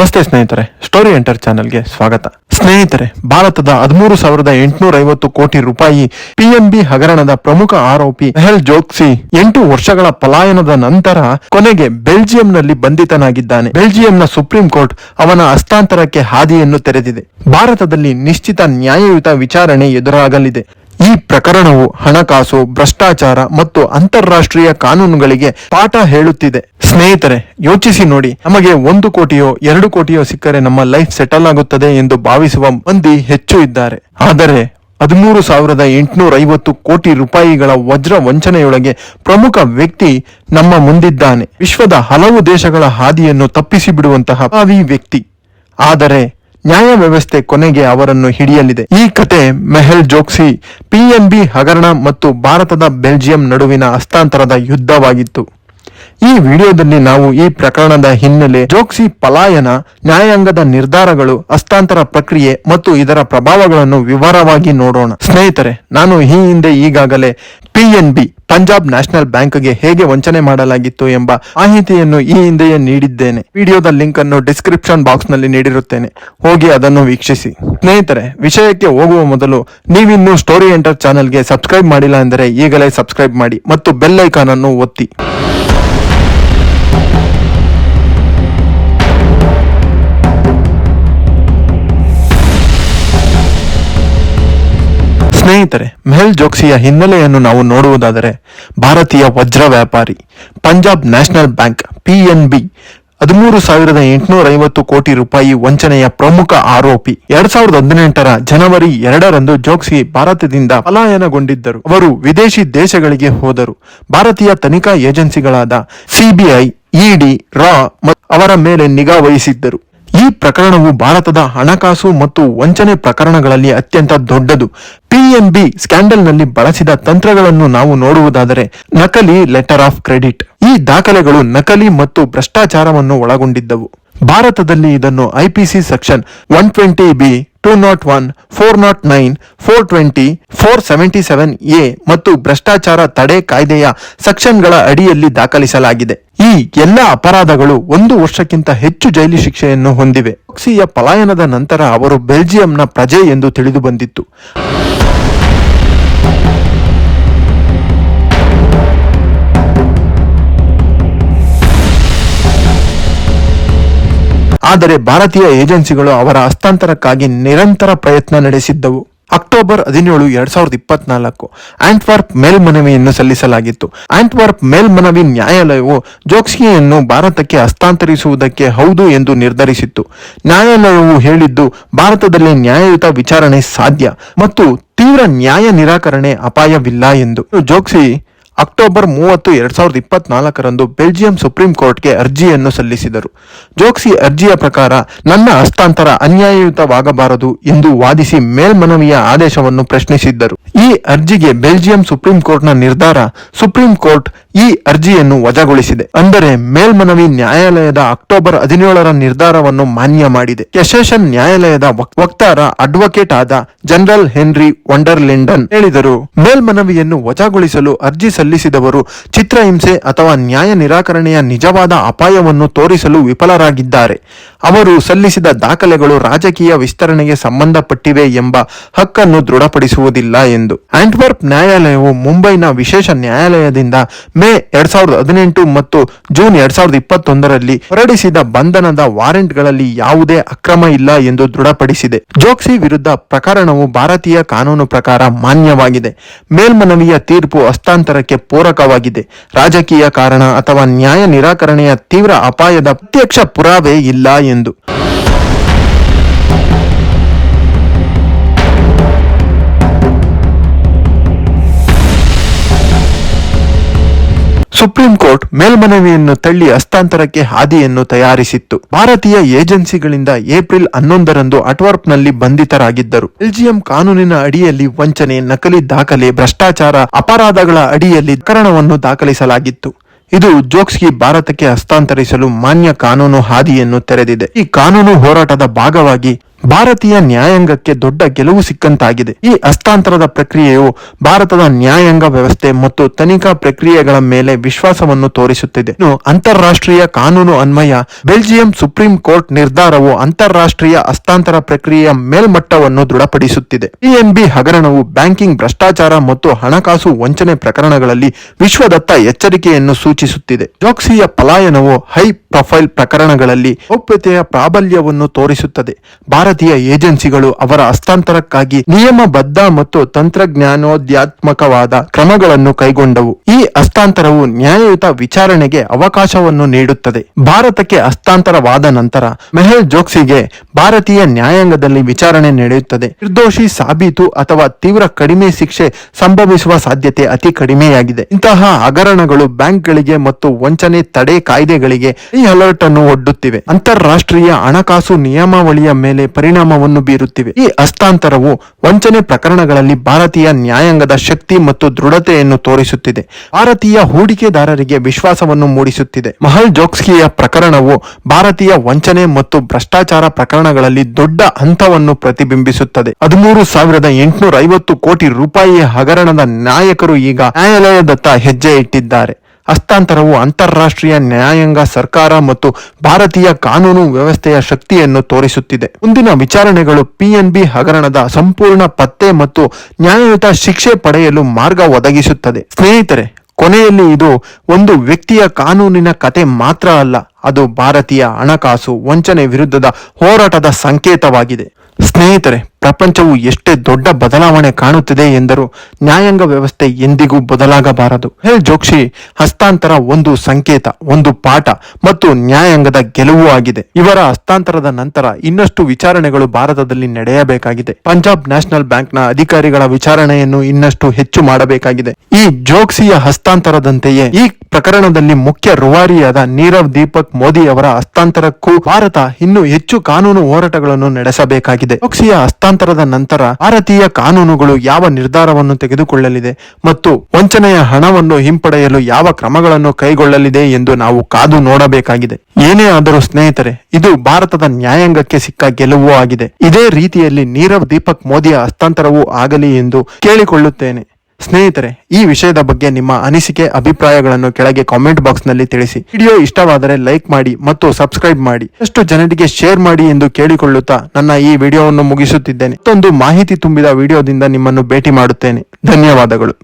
ನಮಸ್ತೆ ಸ್ನೇಹಿತರೆ story enter ಚಾನೆಲ್ಗೆ ಸ್ವಾಗತ. ಸ್ನೇಹಿತರೆ, ಭಾರತದ ಹದಿಮೂರು ಸಾವಿರದ ಎಂಟುನೂರ ಐವತ್ತು ಕೋಟಿ ರೂಪಾಯಿ ಪಿಎನ್ಬಿ ಹಗರಣದ ಪ್ರಮುಖ ಆರೋಪಿ ಮೆಹಲ್ ಜೋಕ್ಸಿ ಎಂಟು ವರ್ಷಗಳ ಪಲಾಯನದ ನಂತರ ಕೊನೆಗೆ ಬೆಲ್ಜಿಯಂನಲ್ಲಿ ಬಂಧಿತನಾಗಿದ್ದಾನೆ. ಬೆಲ್ಜಿಯಂನ ಸುಪ್ರೀಂ ಕೋರ್ಟ್ ಅವನ ಹಸ್ತಾಂತರಕ್ಕೆ ಹಾದಿಯನ್ನು ತೆರೆದಿದೆ. ಭಾರತದಲ್ಲಿ ನಿಶ್ಚಿತ ನ್ಯಾಯಯುತ ವಿಚಾರಣೆ ಎದುರಾಗಲಿದೆ. ಈ ಪ್ರಕರಣವು ಹಣಕಾಸು, ಭ್ರಷ್ಟಾಚಾರ ಮತ್ತು ಅಂತಾರಾಷ್ಟ್ರೀಯ ಕಾನೂನುಗಳಿಗೆ ಪಾಠ ಹೇಳುತ್ತಿದೆ. ಸ್ನೇಹಿತರೆ, ಯೋಚಿಸಿ ನೋಡಿ. ನಮಗೆ ಒಂದು ಕೋಟಿಯೋ ಎರಡು ಕೋಟಿಯೋ ಸಿಕ್ಕರೆ ನಮ್ಮ ಲೈಫ್ ಸೆಟಲ್ ಆಗುತ್ತದೆ ಎಂದು ಭಾವಿಸುವ ಮಂದಿ ಹೆಚ್ಚು ಇದ್ದಾರೆ. ಆದರೆ, ಹದಿಮೂರು ಸಾವಿರದ ಎಂಟುನೂರ ಐವತ್ತು ಕೋಟಿ ರೂಪಾಯಿಗಳ ವಜ್ರ ವಂಚನೆಯೊಳಗೆ ಪ್ರಮುಖ ವ್ಯಕ್ತಿ ನಮ್ಮ ಮುಂದಿದ್ದಾನೆ. ವಿಶ್ವದ ಹಲವು ದೇಶಗಳ ಹಾದಿಯನ್ನು ತಪ್ಪಿಸಿ ಬಿಡುವಂತಹ ಭಾವಿ ವ್ಯಕ್ತಿ. ಆದರೆ ನ್ಯಾಯ ವ್ಯವಸ್ಥೆ ಕೊನೆಗೆ ಅವರನ್ನು ಹಿಡಿಯಲಿದೆ. ಈ ಕತೆ ಮೆಹಲ್ ಜೋಕ್ಸಿ ಪಿಎನ್ಬಿ ಹಗರಣ ಮತ್ತು ಭಾರತದ ಬೆಲ್ಜಿಯಂ ನಡುವಿನ ಹಸ್ತಾಂತರದ ಯುದ್ಧವಾಗಿತ್ತು. ಈ ವಿಡಿಯೋದಲ್ಲಿ ನಾವು ಈ ಪ್ರಕರಣದ ಹಿನ್ನೆಲೆ ಜೋಕ್ಸಿ ಪಲಾಯನ ನ್ಯಾಯಾಂಗದ ನಿರ್ಧಾರಗಳು, ಹಸ್ತಾಂತರ ಪ್ರಕ್ರಿಯೆ ಮತ್ತು ಇದರ ಪ್ರಭಾವಗಳನ್ನು ವಿವರವಾಗಿ ನೋಡೋಣ. ಸ್ನೇಹಿತರೆ, ನಾನು ಈ ಹಿಂದೆ ಈಗಾಗಲೇ ಪಿಎನ್ಬಿ ಪಂಜಾಬ್ ನ್ಯಾಷನಲ್ ಬ್ಯಾಂಕ್ಗೆ ಹೇಗೆ ವಂಚನೆ ಮಾಡಲಾಗಿತ್ತು ಎಂಬ ಮಾಹಿತಿಯನ್ನು ಈ ಹಿಂದೆಯೇ ನೀಡಿದ್ದೇನೆ. ವಿಡಿಯೋದ ಲಿಂಕ್ ಅನ್ನು ಡಿಸ್ಕ್ರಿಪ್ಷನ್ ಬಾಕ್ಸ್ನಲ್ಲಿ ನೀಡಿರುತ್ತೇನೆ. ಹೋಗಿ ಅದನ್ನು ವೀಕ್ಷಿಸಿ. ಸ್ನೇಹಿತರೆ, ವಿಷಯಕ್ಕೆ ಹೋಗುವ ಮೊದಲು ನೀವಿನ್ನೂ ಸ್ಟೋರಿ ಎಂಟರ್ ಚಾನೆಲ್ಗೆ ಸಬ್ಸ್ಕ್ರೈಬ್ ಮಾಡಿಲ್ಲ ಎಂದರೆ ಈಗಲೇ ಸಬ್ಸ್ಕ್ರೈಬ್ ಮಾಡಿ ಮತ್ತು ಬೆಲ್ ಐಕಾನ್ ಅನ್ನು ಒತ್ತಿ. ಸ್ನೇಹಿತರೆ ಮೆಹಲ್ ಜೋಕ್ಸಿಯ ಹಿನ್ನೆಲೆಯನ್ನು ನಾವು ನೋಡುವುದಾದರೆ, ಭಾರತೀಯ ವಜ್ರ ವ್ಯಾಪಾರಿ, ಪಂಜಾಬ್ ನ್ಯಾಷನಲ್ ಬ್ಯಾಂಕ್ ಪಿಎನ್ಬಿ ಹದಿಮೂರು ಸಾವಿರದ ಎಂಟುನೂರ ಐವತ್ತು ಕೋಟಿ ರೂಪಾಯಿ ವಂಚನೆಯ ಪ್ರಮುಖ ಆರೋಪಿ. ಎರಡ್ ಸಾವಿರದ ಹದಿನೆಂಟರ ಜನವರಿ ಎರಡರಂದು ಜೋಕ್ಸಿ ಭಾರತದಿಂದ ಪಲಾಯನಗೊಂಡಿದ್ದರು. ಅವರು ವಿದೇಶಿ ದೇಶಗಳಿಗೆ ಹೋದರು. ಭಾರತೀಯ ತನಿಖಾ ಏಜೆನ್ಸಿಗಳಾದ ಸಿಬಿಐ ಇಡಿ ರಾ ಅವರ ಮೇಲೆ ನಿಗಾ ವಹಿಸಿದ್ದರು. ಈ ಪ್ರಕರಣವು ಭಾರತದ ಹಣಕಾಸು ಮತ್ತು ವಂಚನೆ ಪ್ರಕರಣಗಳಲ್ಲಿ ಅತ್ಯಂತ ದೊಡ್ಡದು. ಪಿಎನ್ಬಿ ಸ್ಕ್ಯಾಂಡಲ್ನಲ್ಲಿ ಬಳಸಿದ ತಂತ್ರಗಳನ್ನು ನಾವು ನೋಡುವುದಾದರೆ ನಕಲಿ ಲೆಟರ್ ಆಫ್ ಕ್ರೆಡಿಟ್. ಈ ದಾಖಲೆಗಳು ನಕಲಿ ಮತ್ತು ಭ್ರಷ್ಟಾಚಾರವನ್ನು ಒಳಗೊಂಡಿದ್ದವು. ಭಾರತದಲ್ಲಿ ಇದನ್ನು IPC section one twenty B two nought one four nought nine four twenty four seventy seven A ಮತ್ತು ಭ್ರಷ್ಟಾಚಾರ ತಡೆ ಕಾಯ್ದೆಯ ಸೆಕ್ಷನ್ಗಳ ಅಡಿಯಲ್ಲಿ ದಾಖಲಿಸಲಾಗಿದೆ. ಈ ಎಲ್ಲ ಅಪರಾಧಗಳು ಒಂದು ವರ್ಷಕ್ಕಿಂತ ಹೆಚ್ಚು ಜೈಲು ಶಿಕ್ಷೆಯನ್ನು ಹೊಂದಿವೆ. ಪಲಾಯನದ ನಂತರ ಅವರು ಬೆಲ್ಜಿಯಂನ ಪ್ರಜೆ ಎಂದು ತಿಳಿದು ಬಂದಿತ್ತು ಆದರೆ ಭಾರತೀಯ ಏಜೆನ್ಸಿಗಳು ಅವರ ಹಸ್ತಾಂತರಕ್ಕಾಗಿ ನಿರಂತರ ಪ್ರಯತ್ನ ನಡೆಸಿದ್ದವು. ಅಕ್ಟೋಬರ್ ಹದಿನೇಳು, ಎರಡ್ ಸಾವಿರದ ಇಪ್ಪತ್ನಾಲ್ಕು. ಆಂಟ್ವರ್ಪ್ ಮೇಲ್ಮನವಿಯನ್ನು ಸಲ್ಲಿಸಲಾಗಿತ್ತು. ಆಂಟ್ವರ್ಪ್ ಮೇಲ್ಮನವಿ ನ್ಯಾಯಾಲಯವು ಜೋಕ್ಸಿಯನ್ನು ಭಾರತಕ್ಕೆ ಹಸ್ತಾಂತರಿಸುವುದಕ್ಕೆ ಹೌದು ಎಂದು ನಿರ್ಧರಿಸಿತ್ತು. ನ್ಯಾಯಾಲಯವು ಹೇಳಿದ್ದು, ಭಾರತದಲ್ಲಿ ನ್ಯಾಯಯುತ ವಿಚಾರಣೆ ಸಾಧ್ಯ ಮತ್ತು ತೀವ್ರ ನ್ಯಾಯ ನಿರಾಕರಣೆ ಅಪಾಯವಿಲ್ಲ ಎಂದು. ಜೋಕ್ಸಿ ಅಕ್ಟೋಬರ್ ಮೂವತ್ತು, ಎರಡ್ ಸಾವಿರದ ಇಪ್ಪತ್ನಾಲ್ಕರಂದು ಬೆಲ್ಜಿಯಂ ಸುಪ್ರೀಂ ಕೋರ್ಟ್ಗೆ ಅರ್ಜಿಯನ್ನು ಸಲ್ಲಿಸಿದರು. ಜೋಕ್ಸಿ ಅರ್ಜಿಯ ಪ್ರಕಾರ, ನನ್ನ ಹಸ್ತಾಂತರ ಅನ್ಯಾಯಯುತವಾಗಬಾರದು ಎಂದು ವಾದಿಸಿ ಮೇಲ್ಮನವಿಯ ಆದೇಶವನ್ನು ಪ್ರಶ್ನಿಸಿದ್ದರು. ಈ ಅರ್ಜಿಗೆ ಬೆಲ್ಜಿಯಂ ಸುಪ್ರೀಂ ಕೋರ್ಟ್ನ ನಿರ್ಧಾರ ಸುಪ್ರೀಂ ಕೋರ್ಟ್ ಈ ಅರ್ಜಿಯನ್ನು ವಜಾಗೊಳಿಸಿದೆ. ಅಂದರೆ ಮೇಲ್ಮನವಿ ನ್ಯಾಯಾಲಯದ ಅಕ್ಟೋಬರ್ ಹದಿನೇಳರ ನಿರ್ಧಾರವನ್ನು ಮಾನ್ಯ ಮಾಡಿದೆ. ಕೆಸೇಷನ್ ನ್ಯಾಯಾಲಯದ ವಕ್- ವಕ್ತಾರ ಅಡ್ವೊಕೇಟ್ ಆದ ಜನರಲ್ ಹೆನ್ರಿ ವಂಡರ್ಲಿಂಡನ್ ಹೇಳಿದರು, ಮೇಲ್ಮನವಿಯನ್ನು ವಜಾಗೊಳಿಸಲು ಅರ್ಜಿ ಸಲ್ಲಿಸಿದವರು ಚಿತ್ರಹಿಂಸೆ ಅಥವಾ ನ್ಯಾಯ ನಿರಾಕರಣೆಯ ನಿಜವಾದ ಅಪಾಯವನ್ನು ತೋರಿಸಲು ವಿಫಲರಾಗಿದ್ದಾರೆ. ಅವರು ಸಲ್ಲಿಸಿದ ದಾಖಲೆಗಳು ರಾಜಕೀಯ ವಿಸ್ತರಣೆಗೆ ಸಂಬಂಧಪಟ್ಟಿವೆ ಎಂಬ ಹಕ್ಕನ್ನು ದೃಢಪಡಿಸುವುದಿಲ್ಲ ಎಂದು. ಆಂಟ್ವರ್ಪ್ ನ್ಯಾಯಾಲಯವು ಮುಂಬೈನ ವಿಶೇಷ ನ್ಯಾಯಾಲಯದಿಂದ ಮೇ ಎರಡ್ ಸಾವಿರದ ಹದಿನೆಂಟು ಮತ್ತು ಜೂನ್ ಎರಡ್ ಸಾವಿರದ ಇಪ್ಪತ್ತೊಂದರಲ್ಲಿ ಹೊರಡಿಸಿದ ಬಂಧನದ ವಾರೆಂಟ್ಗಳಲ್ಲಿ ಯಾವುದೇ ಅಕ್ರಮ ಇಲ್ಲ ಎಂದು ದೃಢಪಡಿಸಿದೆ. ಜೋಕ್ಸಿ ವಿರುದ್ಧ ಪ್ರಕರಣವು ಭಾರತೀಯ ಕಾನೂನು ಪ್ರಕಾರ ಮಾನ್ಯವಾಗಿದೆ. ಮೇಲ್ಮನವಿಯ ತೀರ್ಪು ಹಸ್ತಾಂತರಕ್ಕೆ ಪೂರಕವಾಗಿದೆ. ರಾಜಕೀಯ ಕಾರಣ ಅಥವಾ ನ್ಯಾಯ ನಿರಾಕರಣೆಯ ತೀವ್ರ ಅಪಾಯದ ಪ್ರತ್ಯಕ್ಷ ಪುರಾವೆ ಇಲ್ಲ ಎಂದು. ಸುಪ್ರೀಂ ಕೋರ್ಟ್ ಮೇಲ್ಮನವಿಯನ್ನು ತಳ್ಳಿ ಹಸ್ತಾಂತರಕ್ಕೆ ಹಾದಿಯನ್ನು ತಯಾರಿಸಿತ್ತು. ಭಾರತೀಯ ಏಜೆನ್ಸಿಗಳಿಂದ ಏಪ್ರಿಲ್ ಹನ್ನೊಂದರಂದು ಅಟ್ವರ್ಪ್ನಲ್ಲಿ ಬಂಧಿತರಾಗಿದ್ದರು. ಬೆಲ್ಜಿಯಂ ಕಾನೂನಿನ ಅಡಿಯಲ್ಲಿ ವಂಚನೆ, ನಕಲಿ ದಾಖಲೆ, ಭ್ರಷ್ಟಾಚಾರ, ಅಪರಾಧಗಳ ಅಡಿಯಲ್ಲಿ ಪ್ರಕರಣವನ್ನು ದಾಖಲಿಸಲಾಗಿತ್ತು. ಇದು ಜೋಕ್ಸ್ಕಿ ಭಾರತಕ್ಕೆ ಹಸ್ತಾಂತರಿಸಲು ಮಾನ್ಯ ಕಾನೂನು ಹಾದಿಯನ್ನು ತೆರೆದಿದೆ. ಈ ಕಾನೂನು ಹೋರಾಟದ ಭಾಗವಾಗಿ ಭಾರತೀಯ ನ್ಯಾಯಾಂಗಕ್ಕೆ ದೊಡ್ಡ ಗೆಲುವು ಸಿಕ್ಕಂತಾಗಿದೆ. ಈ ಹಸ್ತಾಂತರದ ಪ್ರಕ್ರಿಯೆಯು ಭಾರತದ ನ್ಯಾಯಾಂಗ ವ್ಯವಸ್ಥೆ ಮತ್ತು ತನಿಖಾ ಪ್ರಕ್ರಿಯೆಗಳ ಮೇಲೆ ವಿಶ್ವಾಸವನ್ನು ತೋರಿಸುತ್ತಿದೆ. ಇನ್ನು ಅಂತಾರಾಷ್ಟ್ರೀಯ ಕಾನೂನು ಅನ್ವಯ, ಬೆಲ್ಜಿಯಂ ಸುಪ್ರೀಂ ಕೋರ್ಟ್ ನಿರ್ಧಾರವು ಅಂತಾರಾಷ್ಟ್ರೀಯ ಹಸ್ತಾಂತರ ಪ್ರಕ್ರಿಯೆಯ ಮೇಲ್ಮಟ್ಟವನ್ನು ದೃಢಪಡಿಸುತ್ತಿದೆ. ಪಿಎನ್ಬಿ ಹಗರಣವು ಬ್ಯಾಂಕಿಂಗ್ ಭ್ರಷ್ಟಾಚಾರ ಮತ್ತು ಹಣಕಾಸು ವಂಚನೆ ಪ್ರಕರಣಗಳಲ್ಲಿ ವಿಶ್ವದತ್ತ ಎಚ್ಚರಿಕೆಯನ್ನು ಸೂಚಿಸುತ್ತಿದೆ. ಜೋಕ್ಸಿಯ ಪಲಾಯನವು ಹೈ ಪ್ರೊಫೈಲ್ ಪ್ರಕರಣಗಳಲ್ಲಿ ಗೌಪ್ಯತೆಯ ಪ್ರಾಬಲ್ಯವನ್ನು ತೋರಿಸುತ್ತದೆ. ಭಾರತೀಯ ಏಜೆನ್ಸಿಗಳು ಅವರ ಹಸ್ತಾಂತರಕ್ಕಾಗಿ ನಿಯಮಬದ್ಧ ಮತ್ತು ತಂತ್ರಜ್ಞಾನೋದ್ಯಾತ್ಮಕವಾದ ಕ್ರಮಗಳನ್ನು ಕೈಗೊಂಡವು. ಈ ಹಸ್ತಾಂತರವು ನ್ಯಾಯಯುತ ವಿಚಾರಣೆಗೆ ಅವಕಾಶವನ್ನು ನೀಡುತ್ತದೆ. ಭಾರತಕ್ಕೆ ಹಸ್ತಾಂತರವಾದ ನಂತರ ಮೆಹಲ್ ಜೋಕ್ಸಿಗೆ ಭಾರತೀಯ ನ್ಯಾಯಾಂಗದಲ್ಲಿ ವಿಚಾರಣೆ ನಡೆಯುತ್ತದೆ. ನಿರ್ದೋಷಿ ಸಾಬೀತು ಅಥವಾ ತೀವ್ರ ಕಡಿಮೆ ಶಿಕ್ಷೆ ಸಂಭವಿಸುವ ಸಾಧ್ಯತೆ ಅತಿ ಕಡಿಮೆಯಾಗಿದೆ. ಇಂತಹ ಹಗರಣಗಳು ಬ್ಯಾಂಕ್ಗಳಿಗೆ ಮತ್ತು ವಂಚನೆ ತಡೆ ಕಾಯ್ದೆಗಳಿಗೆ ಈ ಅಲರ್ಟ್ ಅನ್ನು ಒಡ್ಡುತ್ತಿವೆ. ಅಂತಾರಾಷ್ಟ್ರೀಯ ಹಣಕಾಸು ನಿಯಮಾವಳಿಯ ಮೇಲೆ ಪರಿಣಾಮವನ್ನು ಬೀರುತ್ತಿವೆ. ಈ ಹಸ್ತಾಂತರವು ವಂಚನೆ ಪ್ರಕರಣಗಳಲ್ಲಿ ಭಾರತೀಯ ನ್ಯಾಯಾಂಗದ ಶಕ್ತಿ ಮತ್ತು ದೃಢತೆಯನ್ನು ತೋರಿಸುತ್ತಿದೆ. ಭಾರತೀಯ ಹೂಡಿಕೆದಾರರಿಗೆ ವಿಶ್ವಾಸವನ್ನು ಮೂಡಿಸುತ್ತಿದೆ. ಮಹಲ್ ಜೋಕ್ಸ್ಕಿಯ ಪ್ರಕರಣವು ಭಾರತೀಯ ವಂಚನೆ ಮತ್ತು ಭ್ರಷ್ಟಾಚಾರ ಪ್ರಕರಣಗಳಲ್ಲಿ ದೊಡ್ಡ ಹಂತವನ್ನು ಪ್ರತಿಬಿಂಬಿಸುತ್ತದೆ. ಹದಿಮೂರು ಸಾವಿರದ ಎಂಟುನೂರ ಐವತ್ತು ಕೋಟಿ ರೂಪಾಯಿ ಹಗರಣದ ನಾಯಕರು ಈಗ ನ್ಯಾಯಾಲಯದತ್ತ ಹೆಜ್ಜೆ ಇಟ್ಟಿದ್ದಾರೆ. ಹಸ್ತಾಂತರವು ಅಂತಾರಾಷ್ಟ್ರೀಯ ನ್ಯಾಯಾಂಗ, ಸರ್ಕಾರ ಮತ್ತು ಭಾರತೀಯ ಕಾನೂನು ವ್ಯವಸ್ಥೆಯ ಶಕ್ತಿಯನ್ನು ತೋರಿಸುತ್ತಿದೆ. ಮುಂದಿನ ವಿಚಾರಣೆಗಳು ಪಿಎನ್ಬಿ ಹಗರಣದ ಸಂಪೂರ್ಣ ಪತ್ತೆ ಮತ್ತು ನ್ಯಾಯಯುತ ಶಿಕ್ಷೆ ಪಡೆಯಲು ಮಾರ್ಗ ಒದಗಿಸುತ್ತದೆ. ಸ್ನೇಹಿತರೆ, ಕೊನೆಯಲ್ಲಿ ಇದು ಒಂದು ವ್ಯಕ್ತಿಯ ಕಾನೂನಿನ ಕತೆ ಮಾತ್ರ ಅಲ್ಲ, ಅದು ಭಾರತೀಯ ಹಣಕಾಸು ವಂಚನೆ ವಿರುದ್ಧದ ಹೋರಾಟದ ಸಂಕೇತವಾಗಿದೆ. ಸ್ನೇಹಿತರೆ, ಪ್ರಪಂಚವು ಎಷ್ಟೇ ದೊಡ್ಡ ಬದಲಾವಣೆ ಕಾಣುತ್ತಿದೆ ಎಂದರೂ ನ್ಯಾಯಾಂಗ ವ್ಯವಸ್ಥೆ ಎಂದಿಗೂ ಬದಲಾಗಬಾರದು. ಹೇಳ್ ಜೋಕ್ಷಿ, ಹಸ್ತಾಂತರ ಒಂದು ಸಂಕೇತ, ಒಂದು ಪಾಠ ಮತ್ತು ನ್ಯಾಯಾಂಗದ ಗೆಲುವು ಆಗಿದೆ. ಇವರ ಹಸ್ತಾಂತರದ ನಂತರ ಇನ್ನಷ್ಟು ವಿಚಾರಣೆಗಳು ಭಾರತದಲ್ಲಿ ನಡೆಯಬೇಕಾಗಿದೆ. ಪಂಜಾಬ್ ನ್ಯಾಷನಲ್ ಬ್ಯಾಂಕ್ನ ಅಧಿಕಾರಿಗಳ ವಿಚಾರಣೆಯನ್ನು ಇನ್ನಷ್ಟು ಹೆಚ್ಚು ಮಾಡಬೇಕಾಗಿದೆ. ಈ ಜೋಕ್ಸಿಯ ಹಸ್ತಾಂತರದಂತೆಯೇ ಈ ಪ್ರಕರಣದಲ್ಲಿ ಮುಖ್ಯ ರುವಾರಿಯಾದ ನೀರವ್ ದೀಪಕ್ ಮೋದಿ ಅವರ ಹಸ್ತಾಂತರಕ್ಕೂ ಭಾರತ ಇನ್ನೂ ಹೆಚ್ಚು ಕಾನೂನು ಹೋರಾಟಗಳನ್ನು ನಡೆಸಬೇಕಾಗಿದೆ. ಜೋಕ್ಸಿಯ ಹಸ್ತಾಂತರದ ನಂತರ ಭಾರತೀಯ ಕಾನೂನುಗಳು ಯಾವ ನಿರ್ಧಾರವನ್ನು ತೆಗೆದುಕೊಳ್ಳಲಿದೆ ಮತ್ತು ವಂಚನೆಯ ಹಣವನ್ನು ಹಿಂಪಡೆಯಲು ಯಾವ ಕ್ರಮಗಳನ್ನು ಕೈಗೊಳ್ಳಲಿದೆ ಎಂದು ನಾವು ಕಾದು ನೋಡಬೇಕಾಗಿದೆ. ಏನೇ ಆದರೂ ಸ್ನೇಹಿತರೆ, ಇದು ಭಾರತದ ನ್ಯಾಯಾಂಗಕ್ಕೆ ಸಿಕ್ಕ ಗೆಲುವು ಆಗಿದೆ. ಇದೇ ರೀತಿಯಲ್ಲಿ ನೀರವ್ ದೀಪಕ್ ಮೋದಿಯ ಹಸ್ತಾಂತರವೂ ಆಗಲಿ ಎಂದು ಕೇಳಿಕೊಳ್ಳುತ್ತೇನೆ. ಸ್ನೇಹಿತರೆ, ಈ ವಿಷಯದ ಬಗ್ಗೆ ನಿಮ್ಮ ಅನಿಸಿಕೆ, ಅಭಿಪ್ರಾಯಗಳನ್ನು ಕೆಳಗೆ ಕಾಮೆಂಟ್ ಬಾಕ್ಸ್ನಲ್ಲಿ ತಿಳಿಸಿ. ವಿಡಿಯೋ ಇಷ್ಟವಾದರೆ ಲೈಕ್ ಮಾಡಿ ಮತ್ತು ಸಬ್ಸ್ಕ್ರೈಬ್ ಮಾಡಿ. ಎಷ್ಟು ಜನರಿಗೆ ಶೇರ್ ಮಾಡಿ ಎಂದು ಕೇಳಿಕೊಳ್ಳುತ್ತಾ ನನ್ನ ಈ ವಿಡಿಯೋವನ್ನು ಮುಗಿಸುತ್ತಿದ್ದೇನೆ. ಮತ್ತೊಂದು ಮಾಹಿತಿ ತುಂಬಿದ ವಿಡಿಯೋದಿಂದ ನಿಮ್ಮನ್ನು ಭೇಟಿ ಮಾಡುತ್ತೇನೆ. ಧನ್ಯವಾದಗಳು.